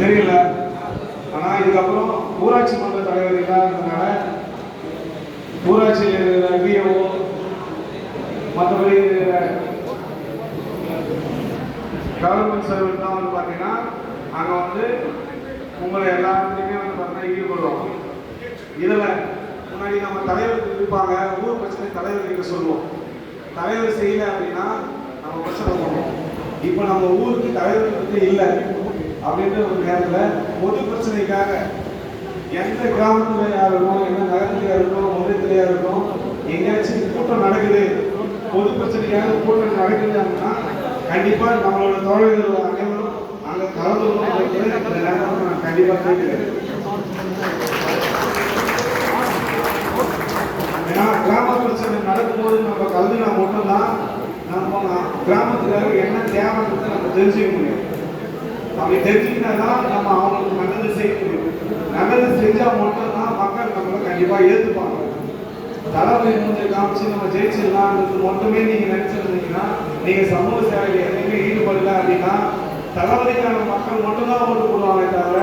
தெரியல. ஆனால் இதுக்கப்புறம் ஊராட்சி மன்ற தலைவர் இல்லாததுனால ஊராட்சியில் இருக்கிற விஓ மற்றபடி கவர்மெண்ட் சர்வீஸ் தான் வந்து பார்த்தீங்கன்னா அங்கே வந்து உங்களை எல்லாத்துலேயுமே வந்து பார்த்தீங்கன்னா ஈடுபடுவாங்க இதில் முன்னாடி நம்ம தலைவருக்கு இருப்பாங்க ஊர் பிரச்சனை தலைவர் சொல்லுவோம். தலைவர் செய்யலை அப்படின்னா நம்ம பிரச்சனை பண்ணுவோம். இப்போ நம்ம ஊருக்கு தலைவர் வந்து இல்லை. அப்படின்ற ஒரு நேரத்தில் பொது பிரச்சனைக்காக எந்த கிராமத்துலையாக இருக்கணும் எந்த நகரத்துலையாக இருக்கட்டும் முதலத்திலையா இருக்கட்டும் எங்கேயாச்சும் கூட்டம் நடக்குது பொது பிரச்சனைக்காக கூட்டம் நடக்குது அப்படின்னா கண்டிப்பாக நம்மளோட தோழர்கள் அனைவரும் அங்கே கலந்து இந்த நேரத்தில் நான் கண்டிப்பாக கேட்கிறேன். ஏன்னா கிராம பிரச்சனை நடக்கும்போது நம்ம கலந்துனா மட்டும்தான் நம்ம கிராமத்துக்காக என்ன தேவைன்றது நம்ம தெரிஞ்சுக்க முடியும். அப்படி தெரிஞ்சுக்கிட்டா தான் நம்ம அவங்களுக்கு நல்லது செய்ய முடியும். நல்லது செஞ்சா மட்டும்தான் மக்கள் நம்மளை கண்டிப்பா ஏத்துப்பாங்க. தலைமை மூஞ்சி காமிச்சு நம்ம ஜெயிச்சிடலாம்ன்றது மட்டுமே நீங்க நினைச்சிருந்தீங்கன்னா நீங்க சமூக சேவையில் எதுவுமே ஈடுபடல அப்படின்னா தளபதிக்கான மக்கள் மட்டும்தான் ஓட்டு போடுவாங்க தவிர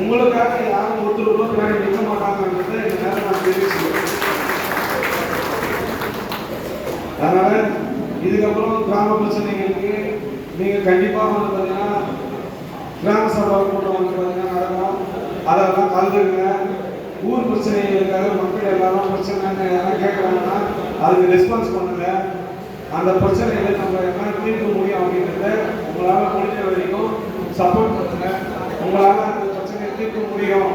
உங்களுக்காக யாரும் ஒருத்தர் கூட பின்னாடி நிற்க மாட்டாங்கன்றது இந்த நான் தெரிவிச்சுக்கிறேன். அதனால இதுக்கப்புறம் கிராம பிரச்சனைகளுக்கு நீங்க கண்டிப்பாக வந்து பார்த்தீங்கன்னா கிராம சபா கூட்டம் வந்து பார்த்தீங்கன்னா நடக்கும். அதெல்லாம் கலந்துருங்க ஊர் பிரச்சனைகளுக்காக மக்கள் எல்லாரும் பிரச்சனை யாரும் கேட்குறாங்கன்னா அதுக்கு ரெஸ்பான்ஸ் பண்ணுங்க. அந்த பிரச்சனைகளை நம்ம என்ன தீர்க்க முடியும் அப்படின்றத உங்களால் முடிஞ்ச வரைக்கும் சப்போர்ட் பண்ணுங்க. உங்களால் அந்த பிரச்சனையை தீர்க்க முடியும்.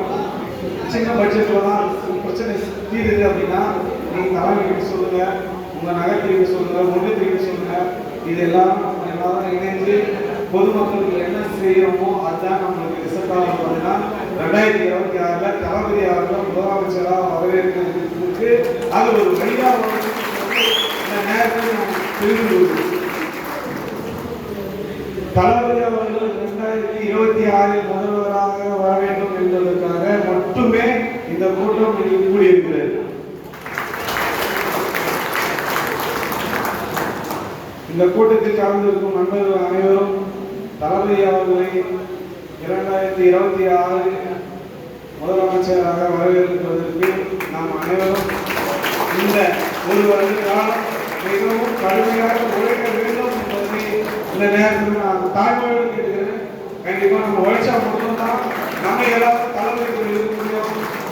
சின்ன பட்ஜெட்டில் தான் பிரச்சனை தீருது அப்படின்னா நீங்கள் தலைமைக்கு சொல்லுங்கள் உங்கள் நகரத்திற்கு சொல்லுங்க. ஒன்றியத்திற்கு சொல்லுங்கள் இது எல்லாரும் நம்ம எல்லாரும் இணைந்து பொதுமக்களுக்கு என்ன செய்யறோமோ அதுதான் நம்மளுக்கு ரிசல்ட்டாக பார்த்தீங்கன்னா ரெண்டாயிரத்தி இருபத்தி ஆறுல தளபதி அவர்கள் முதலமைச்சராக வரவேற்கிறதுக்கு அது ஒரு வழியாக இந்த நேரத்தில் தெரிந்து தளபதி அவர்கள் ரெண்டாயிரத்தி இருபத்தி ஆறில் முதல்வராக வர வேண்டும் என்பதற்காக மட்டுமே இந்த கூட்டம் கூடியிருக்கிறது. இந்த கூட்டத்தில் கலந்திருக்கும் நண்பர்கள் அனைவரும் தளபதி அவர்களை இரண்டாயிரத்தி இருபத்தி ஆறு முதலமைச்சராக வரவேற்பதற்கு நாம் அனைவரும் இந்த ஒரு வருட காலம் மிகவும் கடுமையாக உழைக்க வேண்டும் என்பதை இந்த நேரத்தில் நான் தாய்மொழியோடு கேட்டுக்கிறேன். கண்டிப்பாக நம்ம உழைச்சா மட்டும்தான் நம்ம எல்லாரும் தளபதி இருக்க முடியும்.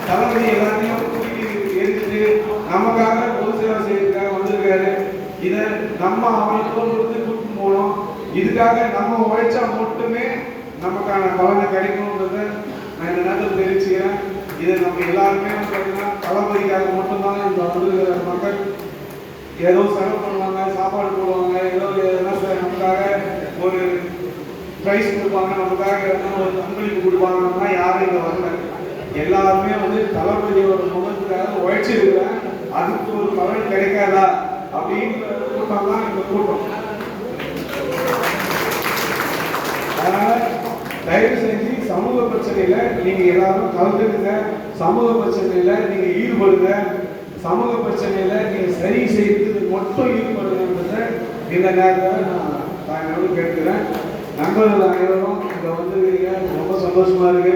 தளபதி எல்லாத்தையும் தூக்கி எரிஞ்சிட்டு நமக்காக பொது சேவை செய்யறதுக்காக வந்திருக்காரு. இதை நம்ம அவனுக்கு கொடுத்து கூட்டு போனோம் எதுக்காக நம்ம உழைச்சா மட்டுமே நமக்கான பலனை கிடைக்கணுன்றத நான் இந்த நேரத்தில் தெரிவிச்சுக்கிறேன். இதை நம்ம எல்லாருமே வந்து பார்த்தீங்கன்னா தளபதிக்காக மட்டும்தான் இந்த வந்து மக்கள் ஏதோ செலவு பண்ணுவாங்க சாப்பாடு போடுவாங்க ஏதோ எதுனா நமக்காக ஒரு ப்ரைஸ் கொடுப்பாங்க நமக்காக எதனா ஒரு பங்களிப்பு கொடுப்பாங்கன்னா யாரும் இங்கே வரல. எல்லாருமே வந்து தளபதியோட முகத்துக்காக உழைச்சிருக்கிறேன் அதுக்கு ஒரு பலன் கிடைக்காதா அப்படின்ற கூட்டம் தான் இந்த கூட்டம். தயவு செஞ்சு சமூக பிரச்சனையில நீங்க எல்லாரும் கலந்துக்குங்க. சமூக பிரச்சனையில நீங்க ஈடுபடுங்க. சமூக பிரச்சனையில நீங்க சரி செய்து மட்டும் ஈடுபடுங்கன்றத இந்த நேரத்தில் நான் தாயோடு கேட்கிறேன் நண்பர்கள் அனைவரும் இங்க வந்துருக்கீங்க ரொம்ப சந்தோஷமா இருக்கு.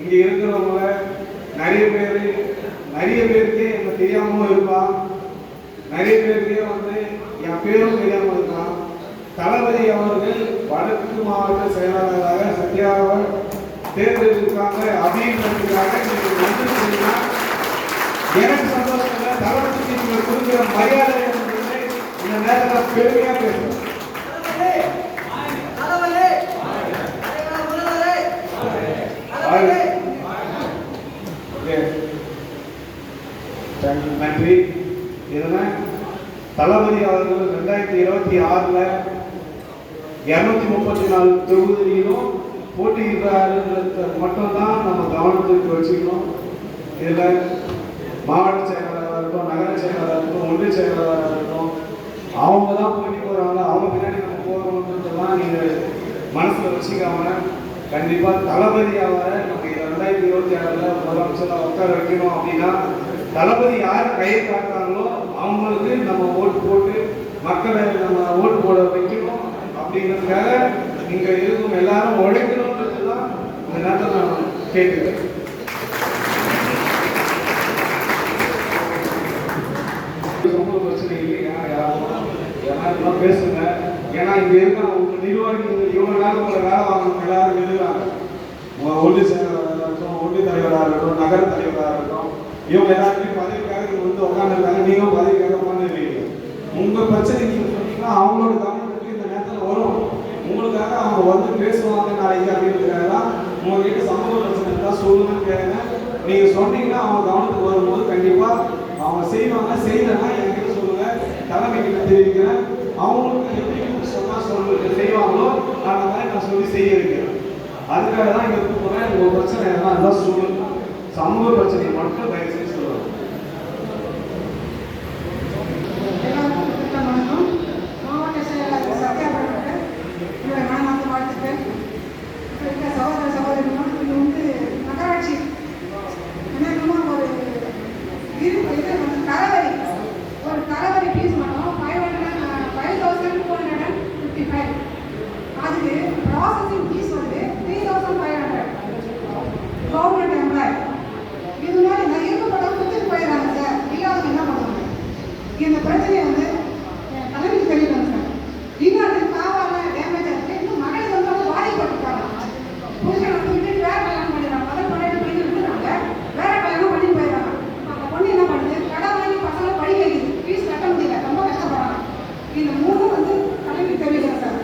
இங்க இருக்கிறவங்கள நிறைய பேர் நிறைய பேருக்கு எனக்கு தெரியாமலும் இருப்பான். நிறைய பேருக்கே வந்து என் பேரும் தெரியாமல் தளபதி அவர்கள் வடக்கு மாவட்ட செயலாளராக சத்யாவை தேர்ந்தெடுக்காங்க அப்படின்றதுக்காக நீங்க வந்திருக்கீங்கன்னா எனக்கு சந்தோஷம் இல்லை. தளபதிக்கு நீங்க கொடுக்குற மரியாதை இந்த நேரத்தில் பெருமையா பேசுறேன். தேங்க்யூ நன்றி. இதனால் தளபதி அவர்கள் ரெண்டாயிரத்தி இருபத்தி ஆறில் இரநூத்தி முப்பத்தி நாலு தொகுதியிலும் போட்டியிடுறாருன்றத மட்டும்தான் நம்ம கவனத்துக்கு வச்சுக்கணும். இதில் மாவட்ட செயலாளராக இருக்கட்டும் நகர செயலாளராக இருக்கட்டும் ஒன்றிய செயலாளராக இருக்கட்டும் அவங்க தான் போட்டி போகிறாங்க அவங்க பின்னாடி நம்ம போகிறோன்றதெல்லாம் நீங்கள் மனசில் வச்சுக்காம கண்டிப்பாக தளபதி அவரை நம்ம ரெண்டாயிரத்தி இருபத்தி ஆறில் முதலமைச்சராக உட்கார வைக்கணும் அப்படின்னா தளபதி யார் கையை காட்டுறாங்களோ அவங்களுக்கு நம்ம ஓட்டு போட்டு மக்களை நம்ம ஓட்டு போட வைக்கணும். அப்படிங்கிறதுக்காக இங்கே இருக்கும் எல்லாரும் உழைக்கணும்ன்றது தான் இந்த நேரத்தில் நான் கேட்குறேன் சமூக பிரச்சனை இல்லையா? யாரும் யாரும் பேசுங்க. ஏன்னா இங்க இருக்க உங்க நிர்வாகிகள் இவ்வளவு நாள் உங்களை வேலை வாங்கணும் எல்லாரும் எழுதுறாங்க. உங்க செயலாளராக இருக்கட்டும் ஒன்றிய தலைவராக இருக்கட்டும் நகர தலைவராக இருக்கட்டும் இவங்க எல்லாருமே பதவிக்காக இங்க வந்து உட்காந்துருக்காங்க நீங்களும் பதவிக்காக உட்காந்துருக்கீங்க உங்க பிரச்சனை நீங்க சொன்னீங்கன்னா அவங்களோட கவனத்துக்கு இந்த நேரத்தில் வரும் உங்களுக்காக அவங்க வந்து பேசுவாங்க நாளைக்கு அப்படின்றதுக்காக உங்ககிட்ட சமூக பிரச்சனை இருந்தால் சொல்லுங்கன்னு கேட்குறேன் நீங்க சொன்னீங்கன்னா அவங்க கவனத்துக்கு வரும்போது கண்டிப்பா அவங்க செய்வாங்க செய்யலைன்னா என்கிட்ட சொல்லுங்க. தலைமை கிட்ட தெரிவிக்கிறேன். அவங்களுக்கு எப்படி சொன்னா சொல்லுங்க செய்வாங்களோ அந்த மாதிரி நான் சொல்லி செய்ய வைக்கிறேன். அதுக்காக தான் இங்க போறேன் உங்க பிரச்சனை எல்லாம் இருந்தால் சொல்லுங்க சமூக பிரச்சனையை மட்டும் தயவு செய்து சொல்லுவாங்க எல்லாருக்கும் மிக்க வணக்கம் மாவட்ட செயலாளர் சத்யா அவர்களுக்கு என்னுடைய மனமார்ந்த வாழ்த்துக்கள் இப்ப இருக்க சகோதர சகோதரிகளும் இது வந்து நகராட்சி என்னென்னமோ ஒரு இரு இது வந்து தரவரி ஒரு தரவரி ஃபீஸ் மட்டும் five hundred five thousand four hundred fifty five அதுக்கு ப்ராசஸிங் ஃபீஸ் வந்து three thousand five hundred government employee இது மாதிரி நான் இருக்கப்பட்டவங்க கொடுத்துட்டு போயிடுறாங்க சார் இல்லாதவங்க என்ன பண்ணுவாங்க இந்த பிரச்சனையை வந்து என் தலைமைக்கு தெரியணும் சார் இன்னொரு காவால டேமேஜ் ஆச்சு இன்னும் மகளிர் வந்து அவங்க பாதிக்கப்பட்டிருக்காங்க புருஷன் வந்து விட்டுட்டு வேற கல்யாணம் பண்ணிடுறாங்க முதல் பண்ணிட்டு பண்ணி விட்டுறாங்க வேற கல்யாணம் பண்ணி போயிடுறாங்க அந்த பொண்ணு என்ன பண்ணுது கடன் வாங்கி பசங்களை படிக்க வைக்குது ஃபீஸ் கட்ட முடியல ரொம்ப கஷ்டப்படுறாங்க இந்த மூணும் வந்து தலைமைக்கு தெரிவிக்கிறேன் சார்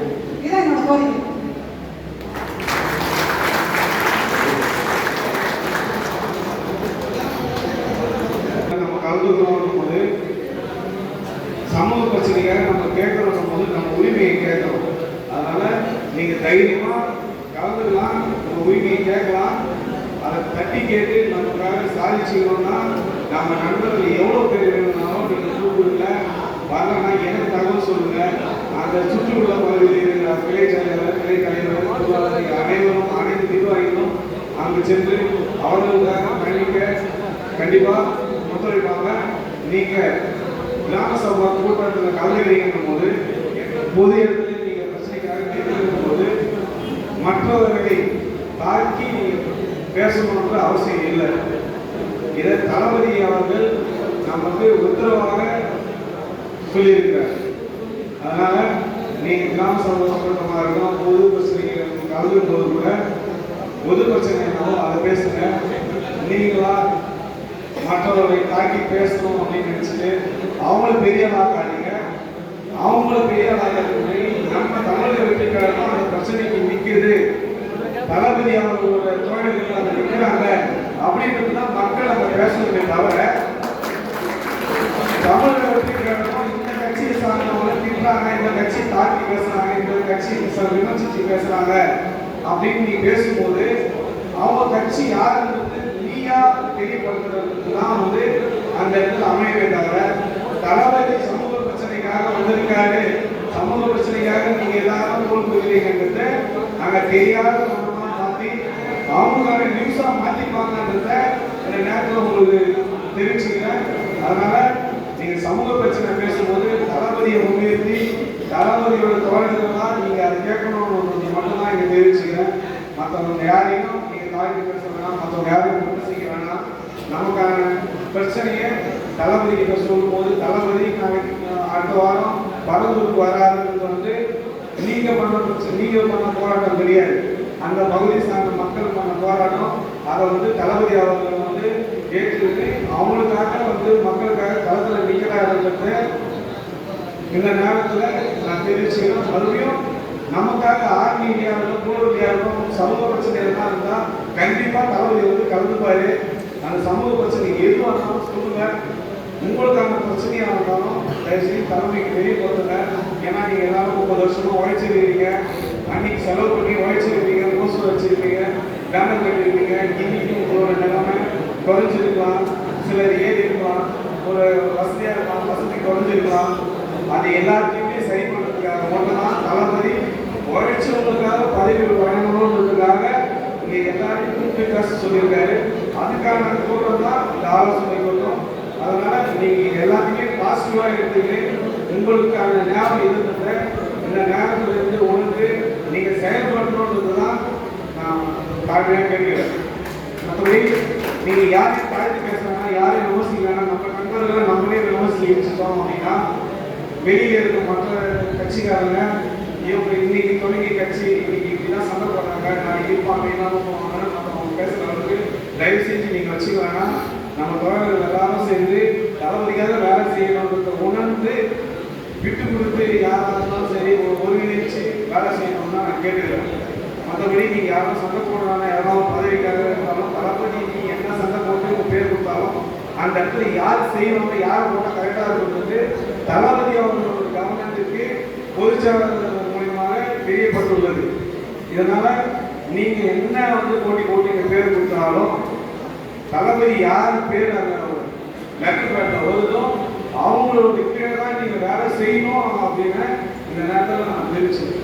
இதான் என்னோட கோரிக்கை நம்ம கலந்துக்கிறோம் போது சமூக பிரச்சனைக்காக நம்ம கேட்கறோம் போது நம்ம உரிமையை கேட்கறோம் அதனால நீங்க தைரியமா கலந்துக்கலாம் நம்ம உரிமையை கேட்கலாம். அதை தட்டி கேட்டு நமக்காக சாதிச்சுக்கணும்னா நம்ம நண்பர்கள் எவ்வளோ பேர் வேணும்னாலும் நீங்கள் கூப்பிடுங்க. வரலன்னா எனக்கு தகவல் சொல்லுங்க. அந்த சுற்றுப்புற பகுதியில் இருக்கிற கிளை தலைவர் கிளை தலைவர் பொருளாளர் அனைவரும் அனைத்து நிர்வாகிகளும் அங்கு சென்று அவர்களுக்காக பயணிக்க கண்டிப்பா ஒத்துழைப்பாங்க. நீங்க கிராம சபா கூட்டத்தில் கலந்துக்கிறீங்கன்னும் போது பொது இடத்துல நீங்க பிரச்சனைக்காக கேட்கும் போது மற்றவர்களை தாக்கி பேசணுன்ற அவசியம் இல்லை. இதை தளபதி அவர்கள் நமக்கு உத்தரவாக சொல்லியிருக்கிறார். அதனால நீங்க கிராம சபை கூட்டமாக இருக்கணும். பொது பிரச்சனைகள் கலந்துக்கும் போது கூட பொது பிரச்சனை என்னவோ அதை பேசுங்க. நீங்களா மற்றவர்களை தாக்கி பேசணும் அப்படின்னு நினைச்சிட்டு அவங்கள பெரிய ஆக்காதீங்க அவங்கள பெரிய ஆக்காதீங்க நம்ம தமிழக வெற்றிக்காரனும் அந்த பிரச்சனைக்கு தளபதி அவர்களோட தோழர்கள் அதை நிற்கிறாங்க அப்படின்றது தான் மக்கள் அதை பேசணுமே தவிர தமிழில் இந்த கட்சியை சார்ந்தவங்க திட்டுறாங்க இந்த கட்சி தாக்கி பேசுறாங்க இந்த கட்சி விமர்சிச்சு பேசுறாங்க அப்படின்னு நீ பேசும்போது அவங்க கட்சி யாருன்றது நீயா தெரியப்படுத்துறதுக்கு தான் வந்து அந்த இடத்துல அமையவே தவிர தளபதி சமூக பிரச்சனைக்காக வந்திருக்காரு சமூக பிரச்சனைக்காக நீங்க எல்லாரும் தோல் புரியுறீங்கன்றத நாங்கள் தெரியாத அவங்களுக்கான நியூஸா மாத்திப்பாங்கன்றத இந்த நேரத்தில் உங்களுக்கு தெரிவிச்சுக்கிறேன் அதனால நீங்க சமூக பிரச்சனை பேசும்போது தளபதியை முன்னிறுத்தி தளபதியோட தோழர்கள்லாம் நீங்க அதை கேட்கணும்னு மட்டும்தான் இங்க தெரிவிச்சுக்கிறேன் மற்றவங்க யாரையும் நீங்க தாழ்த்தி பேச வேணாம் மற்றவங்க யாரையும் விமர்சிக்க வேணாம். நமக்கான பிரச்சனையை தளபதி கிட்ட சொல்லும்போது தளபதி நாளைக்கு அடுத்த வாரம் பரந்தூருக்கு வராதுன்றது வந்து நீங்க பண்ண பிரச்சனை நீங்க பண்ண போராட்டம் கிடையாது. அந்த பகுதி சார்ந்த மக்கள் பண்ண போராட்டம் அதை வந்து தளபதி அவர்கள் வந்து ஏற்றுக்கிட்டு அவங்களுக்காக வந்து மக்களுக்காக களத்தில் நிற்கிறாருன்றது இந்த நேரத்தில் நான் தெரிவிச்சுக்கிறேன். மறுபடியும் நமக்காக ஆர்மி இந்தியாவிலும் போர் இந்தியாவிலும் சமூக பிரச்சனை எல்லாம் இருந்தால் கண்டிப்பாக தளபதி வந்து கலந்துப்பாரு. அந்த சமூக பிரச்சனை எதுவாக இருந்தாலும் சொல்லுங்கள் உங்களுக்கான பிரச்சனையாக இருந்தாலும் தயவுசெய்து தலைமைக்கு தெரியப்படுத்துங்க ஏன்னா நீங்கள் எல்லாரும் முப்பது வருஷமாக உழைச்சிருக்கீங்க. அன்னைக்கு செலவு பண்ணி உழைச்சிருப்பீங்க போஸ்டர் வச்சிருப்பீங்க பேனர் கட்டிருப்பீங்க இன்னைக்கு உங்களோட நிலைமை குறைஞ்சிருக்கலாம் சிலர் ஏறி இருக்கலாம் ஒரு வசதியாக இருக்கலாம் வசதி குறைஞ்சிருக்கலாம். அது எல்லாத்தையுமே சரி பண்ணுறதுக்காக மட்டும்தான் தளபதி உழைச்சவங்களுக்காக பதவி வழங்கணுன்றதுக்காக இங்கே எல்லாரையும் கூப்பிட்டு பேச சொல்லியிருக்காரு. அதுக்கான கூட்டம் தான் இந்த ஆலோசனை கூட்டம் அதனால நீங்கள் எல்லாத்தையுமே பாசிட்டிவாக எடுத்துக்கிட்டு உங்களுக்கான ஞாபகம் எது இந்த நேரத்தில் இருந்து உணர்ந்து நீங்க செயல்படணுன்றது தான் நான் தாழ்மையாக கேட்கிறேன். மற்றபடி நீங்கள் யாரையும் தாழ்த்து பேசுறாங்க யாரையும் விமர்சிக்கலாம் நம்ம நண்பர்களை நம்மளே விமர்சிச்சிட்டோம் அப்படின்னா வெளியில இருக்க மற்ற கட்சிக்காரங்க இவங்க இன்னைக்கு தொடங்கி கட்சி இன்னைக்கு இப்படிதான் சண்டை போடுறாங்க நான் இருப்பாங்க இல்லாமல் போவாங்கன்னு நம்ம அவங்க பேசுகிற அளவுக்கு தயவு செஞ்சு நீங்கள் வச்சுக்க வேணாம். நம்ம தொடர்கள் எல்லாரும் சேர்ந்து தளபதிக்காக வேலை செய்யணுன்றத உணர்ந்து விட்டு கொடுத்து யாராக இருந்தாலும் சரி ஒரு ஒருங்கிணைச்சு வேலை செய்யணும்னு நான் கேட்டுக்கிறேன். மற்றபடி நீங்கள் யாரும் சண்டை போடுறாங்க யாரும் பதவிக்காக இருந்தாலும் தளபதி நீ என்ன சண்டை போட்டு உங்க பேர் கொடுத்தாலும் அந்த இடத்துல யார் செய்யணும் யார் போட்டால் கரெக்டாக இருக்கிறது தளபதி அவர்களோட கவனத்துக்கு பொதுச்செயலாளர் மூலியமாக தெரியப்பட்டுள்ளது. இதனால் நீங்கள் என்ன வந்து போட்டி போட்டு எங்க பேர் கொடுத்தாலும் தளபதி யார் பேர் அந்த லெட்டர் பேட்டில் வருதோ அவங்களோட கீழே தான் நீங்க வேலை செய்யணும் அப்படின்னு இந்த நேரத்தில் நான் தெரிவிச்சேன்